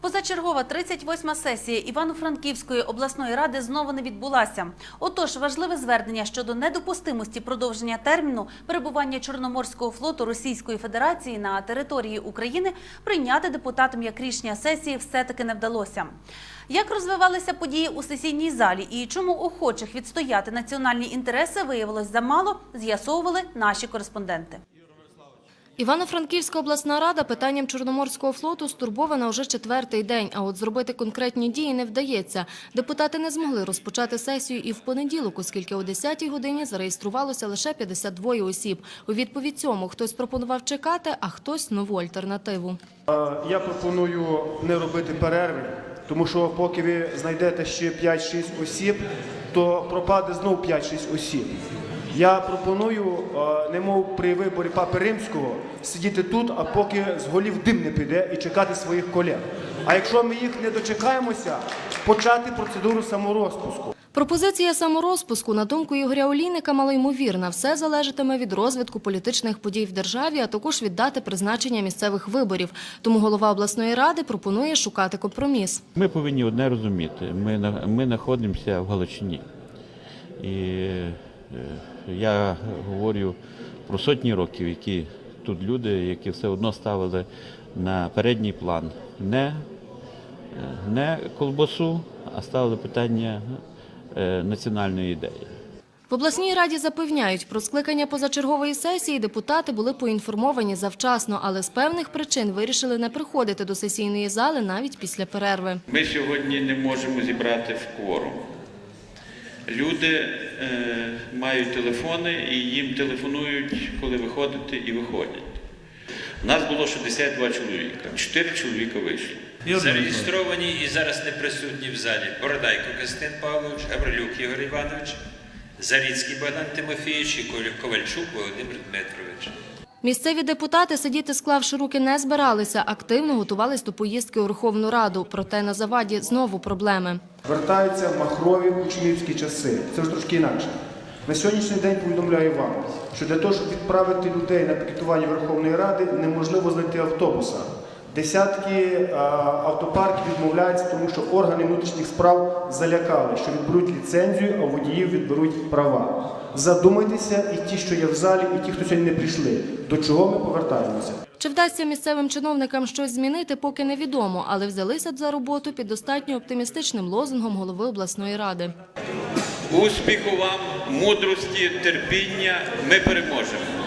Позачергова 38-ма сесія Івано-Франківської обласної ради знову не відбулася. Отож, важливе звернення щодо недопустимості продовження терміну перебування Чорноморського флоту Російської Федерації на території України прийняти депутатам як рішення сесії все-таки не вдалося. Як розвивалися події у сесійній залі і чому охочих відстояти національні інтереси виявилось замало, з'ясовували наші кореспонденти. Івано-Франківська обласна рада питанням Чорноморського флоту стурбована вже четвертий день, а от зробити конкретні дії не вдається. Депутати не змогли розпочати сесію і в понеділок, оскільки о 10-й годині зареєструвалося лише 52 осіб. У відповідь цьому хтось пропонував чекати, а хтось нову альтернативу. Я пропоную не робити перерви, тому що поки ви знайдете ще 5-6 осіб, то пропаде знов 5-6 осіб. Я пропоную, е, немов при виборі папи римського, сидіти тут, а поки з голів дим не піде і чекати своїх колег. А якщо ми їх не дочекаємося, почати процедуру саморозпуску. Пропозиція саморозпуску, на думку Ігоря Олійника, малоймовірна. Все залежатиме від розвитку політичних подій в державі, а також від дати призначення місцевих виборів. Тому голова обласної ради пропонує шукати компроміс. Ми повинні одне розуміти. Ми, ми знаходимося в Галичині. І я говорю про сотні років, які тут люди, які все одно ставили на передній план не, е, не колбасу, а ставили питання е, національної ідеї. В обласній раді запевняють, про скликання позачергової сесії депутати були поінформовані завчасно, але з певних причин вирішили не приходити до сесійної зали навіть після перерви. Ми сьогодні не можемо зібрати в кворум. Люди е, мають телефони і їм телефонують, коли виходити, і виходять. У нас було 62 чоловіка, 4 чоловіка вийшло. Зареєстровані і зараз не присутні в залі Бородайко Костин Павлович, Гаврилюк Ігор Іванович, Заріцький Богдан Тимофійович і Ковальчук Володимир Дмитрович. Місцеві депутати сидіти склавши руки не збиралися, активно готувались до поїздки у Верховну Раду. Проте на заваді знову проблеми. Вертаються махрові учнівські часи. Це вже трошки інакше. На сьогоднішній день повідомляю вам, що для того, щоб відправити людей на пікетування Верховної Ради, неможливо знайти автобуса. Десятки а, автопарків відмовляються, тому що органи внутрішніх справ залякали, що відберуть ліцензію, а водіїв відберуть права. Задумайтеся, і ті, що є в залі, і ті, хто сьогодні не прийшли, до чого ми повертаємося. Чи вдасться місцевим чиновникам щось змінити, поки невідомо, але взялися б за роботу під достатньо оптимістичним лозунгом голови обласної ради. Успіху вам, мудрості, терпіння. Ми переможемо.